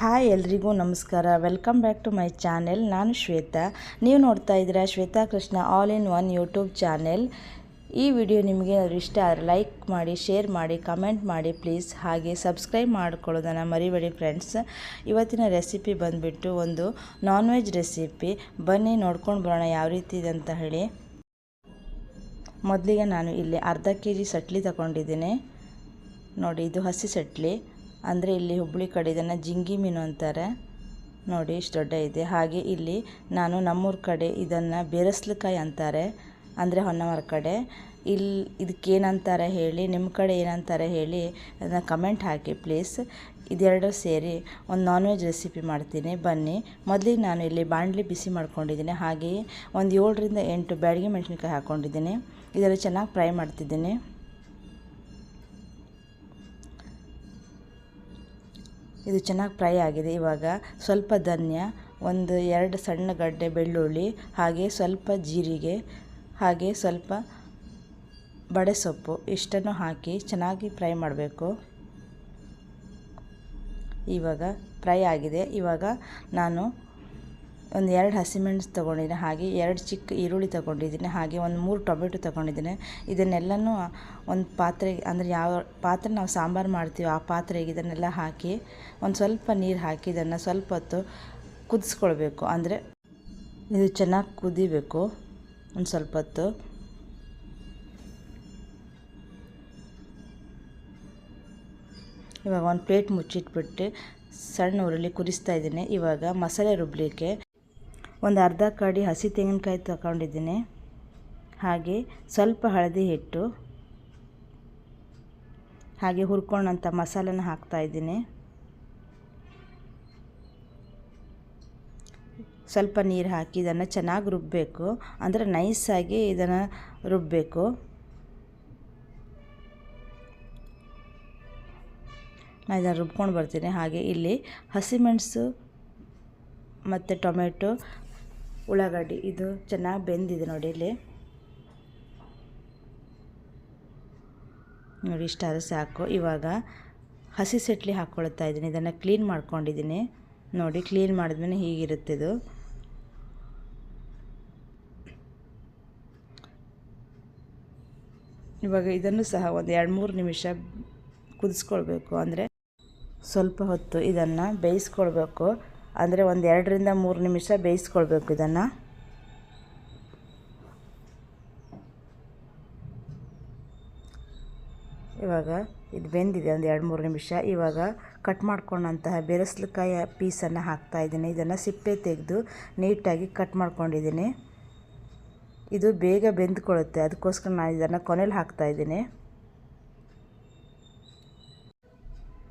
Hi ಎಲ್ರಿಗೂ ನಮಸ್ಕಾರ. Welcome back to my channel ನಾನು ಶ್ವೇತಾ. ನೀವು ನೋಡ್ತಾ ಇದ್ದೀರಾ Shweta Krishna all in one YouTube channel ಈ ವಿಡಿಯೋ ನಿಮಗೆ ಇಷ್ಟ ಆದರೆ ಲೈಕ್ ಮಾಡಿ ಶೇರ್ ಮಾಡಿ ಕಮೆಂಟ್ ಮಾಡಿ ಪ್ಲೀಸ್ ಹಾಗೆ ಸಬ್ಸ್ಕ್ರೈಬ್ ಮಾಡ್ಕೊಳ್ಳೋದನ್ನು ಮರಿಬೇಡಿ ಫ್ರೆಂಡ್ಸ್ ಇವತ್ತಿನ ರೆಸಿಪಿ ಬಂದುಬಿಟ್ಟು ಒಂದು ನಾನ್ ವೆಜ್ ರೆಸಿಪಿ ಬನ್ನಿ ನೋಡ್ಕೊಂಡು ಬರೋಣ ಯಾವ ರೀತಿ ಇದೆ ಅಂತ ಹೇಳಿ. ಮೊದಲಿಗೆ ನಾನು ಇಲ್ಲಿ ಅರ್ಧ ಕೆ ಜಿ ಸಟ್ಲಿ ತಗೊಂಡಿದ್ದೀನಿ. ನೋಡಿ, ಇದು ಹಸಿ ಸಟ್ಲಿ. ಅಂದರೆ ಇಲ್ಲಿ ಹುಬ್ಬಳ್ಳಿ ಕಡೆ ಇದನ್ನು ಜಿಂಗಿ ಮೀನು ಅಂತಾರೆ. ನೋಡಿ ಇಷ್ಟು ದೊಡ್ಡ ಇದೆ. ಹಾಗೆ ಇಲ್ಲಿ ನಾನು ನಮ್ಮೂರ ಕಡೆ ಇದನ್ನು ಬೇರಸ್ಲಕಾಯಿ ಅಂತಾರೆ, ಅಂದರೆ ಹೊನ್ನವರ ಕಡೆ. ಇಲ್ಲಿ ಇದಕ್ಕೆ ಏನಂತಾರೆ ಹೇಳಿ ನಿಮ್ಮ ಕಡೆ ಏನಂತಾರೆ ಹೇಳಿ ಅದನ್ನು ಕಮೆಂಟ್ ಹಾಕಿ ಪ್ಲೀಸ್ ಇದೆರಡು ಸೇರಿ ಒಂದು ನಾನ್ ವೆಜ್ ರೆಸಿಪಿ ಮಾಡ್ತೀನಿ. ಬನ್ನಿ. ಮೊದಲಿಗೆ ನಾನು ಇಲ್ಲಿ ಬಾಣಲಿ ಬಿಸಿ ಮಾಡ್ಕೊಂಡಿದ್ದೀನಿ. ಹಾಗೆಯೇ ಒಂದು ಏಳರಿಂದ ಎಂಟು ಬ್ಯಾಡಿಗೆ ಮೆಣಸಿನ್ಕಾಯಿ ಹಾಕ್ಕೊಂಡಿದ್ದೀನಿ ಇದರಲ್ಲಿ ಚೆನ್ನಾಗಿ ಫ್ರೈ ಮಾಡ್ತಿದ್ದೀನಿ. ಇದು ಚೆನ್ನಾಗಿ ಫ್ರೈ ಆಗಿದೆ. ಇವಾಗ ಸ್ವಲ್ಪ ಧನ್ಯ, ಒಂದು ಎರಡು ಸಣ್ಣ ಗಡ್ಡೆ ಬೆಳ್ಳುಳ್ಳಿ, ಹಾಗೆ ಸ್ವಲ್ಪ ಜೀರಿಗೆ, ಹಾಗೆ ಸ್ವಲ್ಪ ಬಡೆ ಸೊಪ್ಪು, ಇಷ್ಟನ್ನು ಹಾಕಿ ಚೆನ್ನಾಗಿ ಫ್ರೈ ಮಾಡಬೇಕು. ಇವಾಗ ಫ್ರೈ ಆಗಿದೆ. ಇವಾಗ ನಾನು ಒಂದು ಎರಡು ಹಸಿಮೆಣಸು ತೊಗೊಂಡಿದ್ದೀನಿ, ಹಾಗೆ ಎರಡು ಚಿಕ್ಕ ಈರುಳ್ಳಿ ತೊಗೊಂಡಿದ್ದೀನಿ, ಹಾಗೆ ಒಂದು ಮೂರು ಟೊಮೆಟೊ ತೊಗೊಂಡಿದ್ದೀನಿ. ಇದನ್ನೆಲ್ಲನೂ ಒಂದು ಪಾತ್ರೆಗೆ ಅಂದರೆ ಯಾವ ಪಾತ್ರೆ ನಾವು ಸಾಂಬಾರು ಮಾಡ್ತೀವಿ ಆ ಪಾತ್ರೆಗೆ ಇದನ್ನೆಲ್ಲ ಹಾಕಿ ಒಂದು ಸ್ವಲ್ಪ ನೀರು ಹಾಕಿ ಇದನ್ನು ಸ್ವಲ್ಪ ಹೊತ್ತು ಕುದಿಸ್ಕೊಳ್ಬೇಕು. ಅಂದರೆ ಇದು ಚೆನ್ನಾಗಿ ಕುದಿಬೇಕು ಒಂದು ಸ್ವಲ್ಪ ಹೊತ್ತು. ಇವಾಗ ಒಂದು ಪ್ಲೇಟ್ ಮುಚ್ಚಿಟ್ಬಿಟ್ಟು ಸಣ್ಣ ಉರುಳಿ ಕುದಿಸ್ತಾ ಇದ್ದೀನಿ. ಇವಾಗ ಮಸಾಲೆ ರುಬ್ಬಲಿಕ್ಕೆ ಒಂದು ಅರ್ಧ ಕಡಿ ಹಸಿ ತೆಂಗಿನಕಾಯಿ ತಗೊಂಡಿದ್ದೀನಿ. ಹಾಗೆ ಸ್ವಲ್ಪ ಹಳದಿ ಹಿಟ್ಟು. ಹಾಗೆ ಹುರ್ಕೊಂಡಂಥ ಮಸಾಲೆನ ಹಾಕ್ತಾಯಿದ್ದೀನಿ ಸ್ವಲ್ಪ ನೀರು ಹಾಕಿ ಇದನ್ನು ಚೆನ್ನಾಗಿ ರುಬ್ಬಬೇಕು ಅಂದರೆ ನೈಸಾಗಿ ಇದನ್ನು ರುಬ್ಬಬೇಕು ನಾನು ಇದನ್ನು ರುಬ್ಕೊಂಡು ಬರ್ತೀನಿ. ಹಾಗೆ ಇಲ್ಲಿ ಹಸಿಮೆಣಸು ಮತ್ತು ಟೊಮೆಟೊ ಉಳ್ಳಾಗಡ್ಡಿ. ಇದು ಚೆನ್ನಾಗಿ ಬೆಂದಿದೆ ನೋಡಿ ಇಲ್ಲಿ. ನೋಡಿ ಇಷ್ಟಾದರೆ ಸಾಕು. ಇವಾಗ ಹಸಿ ಸೆಟ್ಲಿ ಹಾಕ್ಕೊಳ್ತಾ ಇದ್ದೀನಿ. ಇದನ್ನು ಕ್ಲೀನ್ ಮಾಡ್ಕೊಂಡಿದ್ದೀನಿ. ನೋಡಿ ಕ್ಲೀನ್ ಮಾಡಿದ್ಮೇಲೆ ಹೀಗಿರುತ್ತೆ ಇದು. ಇವಾಗ ಇದನ್ನು ಸಹ ಒಂದು ಎರಡು ಮೂರು ನಿಮಿಷ ಕುದಿಸ್ಕೊಳ್ಬೇಕು. ಅಂದರೆ ಸ್ವಲ್ಪ ಹೊತ್ತು ಇದನ್ನು ಬೇಯಿಸ್ಕೊಳ್ಬೇಕು. ಅಂದರೆ ಒಂದು ಎರಡರಿಂದ ಮೂರು ನಿಮಿಷ ಬೇಯಿಸ್ಕೊಳ್ಬೇಕು ಇದನ್ನು. ಇವಾಗ ಇದು ಬೆಂದಿದೆ, ಒಂದು ಎರಡು ಮೂರು ನಿಮಿಷ. ಇವಾಗ ಕಟ್ ಮಾಡ್ಕೊಂಡಂತಹ ಬೆರೆಸ್ಲಕಾಯ ಪೀಸನ್ನು ಹಾಕ್ತಾಯಿದ್ದೀನಿ ಇದನ್ನು ಸಿಪ್ಪೆ ತೆಗೆದು ನೀಟಾಗಿ ಕಟ್ ಮಾಡ್ಕೊಂಡಿದ್ದೀನಿ. ಇದು ಬೇಗ ಬೆಂದ್ಕೊಳ್ಳುತ್ತೆ. ಅದಕ್ಕೋಸ್ಕರ ನಾನು ಇದನ್ನು ಕೊನೆಯಲ್ಲಿ ಹಾಕ್ತಾಯಿದ್ದೀನಿ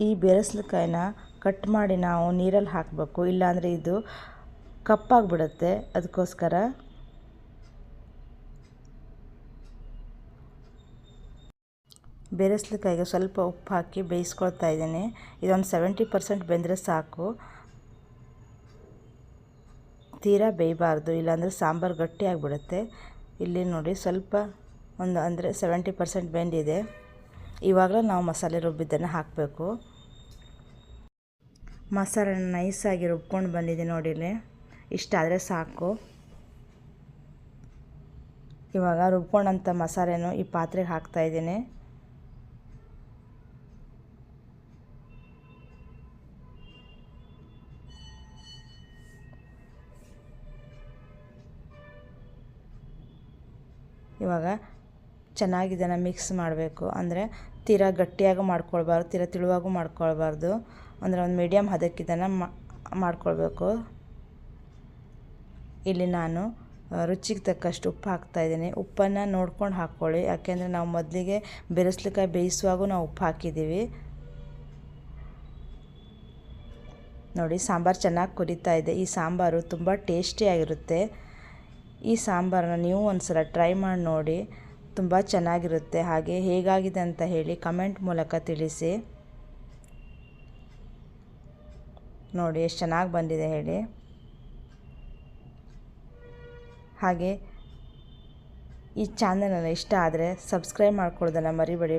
ಈ ಬೆರೆಸ್ಲಕಾಯಿನ ಕಟ್ ಮಾಡಿ ನಾವು ನೀರಲ್ಲಿ ಹಾಕಬೇಕು. ಇಲ್ಲಾಂದರೆ ಇದು ಕಪ್ಪಾಗಿಬಿಡುತ್ತೆ. ಅದಕ್ಕೋಸ್ಕರ ಬೆರೆಸ್ಲಿಕಾಯಿಗೆ ಸ್ವಲ್ಪ ಉಪ್ಪು ಹಾಕಿ ಬೇಯಿಸ್ಕೊಳ್ತಾ ಇದ್ದೀನಿ. ಇದೊಂದು ಸೆವೆಂಟಿ ಪರ್ಸೆಂಟ್ ಬೆಂದರೆ ಸಾಕು. ತೀರಾ ಬೇಯಬಾರ್ದು. ಇಲ್ಲಾಂದರೆ ಸಾಂಬಾರು ಗಟ್ಟಿಯಾಗಿಬಿಡುತ್ತೆ ಇಲ್ಲಿ ನೋಡಿ ಸ್ವಲ್ಪ ಒಂದು ಅಂದರೆ ಸೆವೆಂಟಿ ಪರ್ಸೆಂಟ್ ಬೆಂದಿದೆ. ಇವಾಗಲೇ ನಾವು ಮಸಾಲೆ ರುಬ್ಬಿದ್ದನ್ನು ಹಾಕಬೇಕು. ಮಸಾಲೆನ ನೈಸಾಗಿ ರುಬ್ಕೊಂಡು ಬಂದಿದೆ ನೋಡಿಲಿ ಇಷ್ಟಾದರೆ ಸಾಕು. ಇವಾಗ ರುಬ್ಕೊಂಡಂಥ ಮಸಾಲೆನೂ ಈ ಪಾತ್ರೆಗೆ ಹಾಕ್ತಾಯಿದ್ದೀನಿ ಇವಾಗ ಚೆನ್ನಾಗಿ ಇದನ್ನು ಮಿಕ್ಸ್ ಮಾಡಬೇಕು. ಅಂದರೆ ತೀರಾ ಗಟ್ಟಿಯಾಗೂ ಮಾಡ್ಕೊಳ್ಬಾರ್ದು, ತೀರಾ ತಿಳುವಾಗೂ ಮಾಡ್ಕೊಳ್ಬಾರ್ದು. ಅಂದರೆ ಒಂದು ಮೀಡಿಯಮ್ ಹದಕ್ಕೆ ಇದನ್ನು ಮಾಡ್ಕೊಳ್ಬೇಕು. ಇಲ್ಲಿ ನಾನು ರುಚಿಗೆ ತಕ್ಕಷ್ಟು ಉಪ್ಪು ಹಾಕ್ತಾಯಿದ್ದೀನಿ ಉಪ್ಪನ್ನು ನೋಡ್ಕೊಂಡು ಹಾಕ್ಕೊಳ್ಳಿ. ಯಾಕೆಂದರೆ ನಾವು ಮೊದಲಿಗೆ ಬೆರೆಸ್ಲಿಕ್ಕೆ ಬೇಯಿಸುವಾಗೂ ನಾವು ಉಪ್ಪು ಹಾಕಿದ್ದೀವಿ. ನೋಡಿ, ಸಾಂಬಾರು ಚೆನ್ನಾಗಿ ಕುದೀತಾ ಇದೆ. ಈ ಸಾಂಬಾರು ತುಂಬ ಟೇಸ್ಟಿಯಾಗಿರುತ್ತೆ. ಈ ಸಾಂಬಾರನ್ನ ನೀವು ಒಂದು ಸಲ ಟ್ರೈ ಮಾಡಿ ನೋಡಿ. ತುಂಬ ಚೆನ್ನಾಗಿರುತ್ತೆ. ಹಾಗೆ ಹೇಗಾಗಿದೆ ಅಂತ ಹೇಳಿ ಕಮೆಂಟ್ ಮೂಲಕ ತಿಳಿಸಿ. ನೋಡಿ, ಎಷ್ಟು ಚೆನ್ನಾಗಿ ಬಂದಿದೆ ಹೇಳಿ. ಹಾಗೆ ಈ ಚಾನಲನ್ನು ಇಷ್ಟ ಆದರೆ ಸಬ್ಸ್ಕ್ರೈಬ್ ಮಾಡ್ಕೊಳ್ಳೋದನ್ನು ಮರಿಬೇಡಿ.